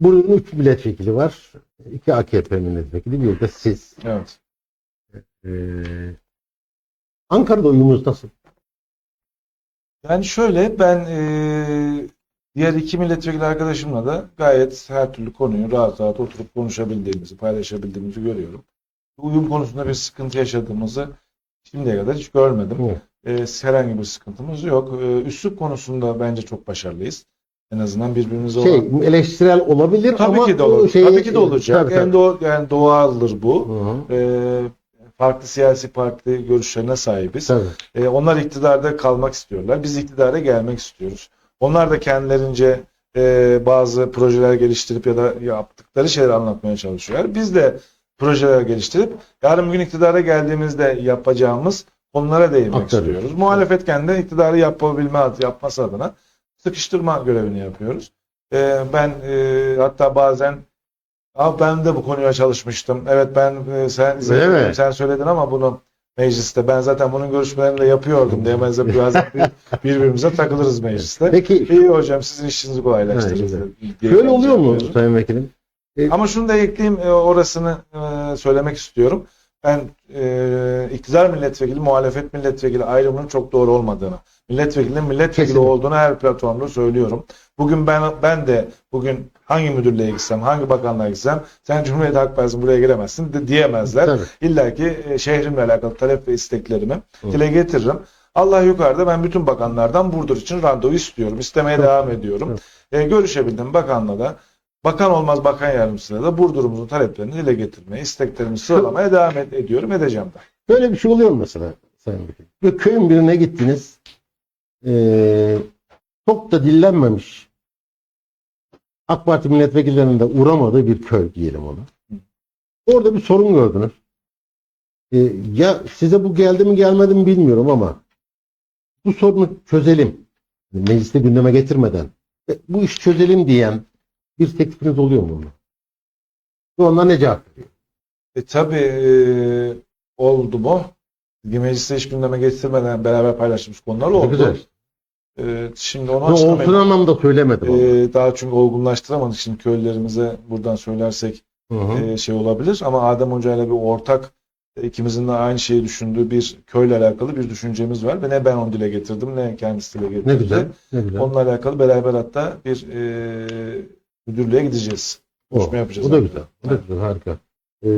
Bunun üç milletvekili var. İki AKP milletvekili, bir de siz. Evet. Ee, Ankara'da uyumunuz nasıl? Yani şöyle ben eee, diğer iki milletvekili arkadaşımla da gayet her türlü konuyu rahat rahat oturup konuşabildiğimizi, paylaşabildiğimizi görüyorum. Uyum konusunda bir sıkıntı yaşadığımızı şimdiye kadar hiç görmedim. Evet. Eee, herhangi bir sıkıntımız yok. Eee, üslup konusunda bence çok başarılıyız. En azından birbirimize Şey, olan... eleştirel olabilir Tabii ama ki de olur. şeyi- Tabii ki de olacak. Tabii, En tabii. doğal, yani doğaldır bu. Hı hı. Eee, farklı siyasi parti görüşlerine sahibiz. Tabii. E, onlar iktidarda kalmak istiyorlar. Biz iktidara gelmek istiyoruz. Onlar da kendilerince e, bazı projeler geliştirip ya da yaptıkları şeyleri anlatmaya çalışıyorlar. Biz de projeler geliştirip yarın bugün iktidara geldiğimizde yapacağımız konulara değinmek Aktarıyoruz. istiyoruz. Muhalefetken de iktidarı yapabilme yapması adına sıkıştırma görevini yapıyoruz. E, ben e, hatta bazen Abi ben de bu konuya çalışmıştım. Evet ben e, sen Evet. sen söyledin ama bunu mecliste ben zaten bunun görüşmelerini de yapıyordum diye biz biraz bir- birbirimize takılırız mecliste. Peki İyi hocam sizin işinizi kolaylaştırır. bence oluyor mu. Sayın Vekilim? Ama şunu da ekleyeyim e, orasını e, söylemek istiyorum. Ben e, iktidar milletvekili, muhalefet milletvekili ayrımının çok doğru olmadığını, milletvekilinin milletvekili Kesinlikle. olduğunu her platformda söylüyorum. Bugün ben ben de bugün hangi müdürlüğe gitsem, hangi bakanlığa gitsem sen Cumhuriyet Halk Partisi buraya giremezsin de diyemezler. Tabii. İlla ki e, şehrimle alakalı talep ve isteklerimi Hı. dile getiririm. Allah yukarıda ben bütün bakanlardan Burdur için randevu istiyorum. İstemeye devam ediyorum. E, görüşebildim bakanla da. Bakan olmaz bakan yardımcısıyla da Burdur'umuzun taleplerini dile getirmeye, isteklerimi sıralamaya devam ed- ediyorum, edeceğim de. Böyle bir şey oluyor mu mesela Sayın Vekilim? Bir köyün birine gittiniz. Ee, çok da dillenmemiş. AK Parti milletvekillerinin de uğramadığı bir köy diyelim ona. Orada bir sorun gördünüz. Ee, ya size bu geldi mi gelmedi mi bilmiyorum ama bu sorunu çözelim. Mecliste gündeme getirmeden e, bu iş çözelim diyen bir teklifiniz oluyor mu? Ve onlar ne cevap veriyor? E tabi oldu mu? Mecliste hiç gündeme getirmeden beraber paylaştığımız konular oldu. güzel. E, şimdi onu Ne olsun açıklamayayım. anlamda söylemedim. E, daha çünkü olgunlaştıramadık. Şimdi köylülerimize buradan söylersek Hı hı. e, şey olabilir ama Adem Hoca ile bir ortak e, ikimizin de aynı şeyi düşündüğü bir köyle alakalı bir düşüncemiz var ve ne ben onu dile getirdim ne kendisi dile getirdi. Ne güzel. Ne güzel. Onunla alakalı beraber hatta bir e, müdürlüğe gideceğiz. O, Konuşma yapacağız. Bu da güzel. Bu da güzel. Harika. Ee,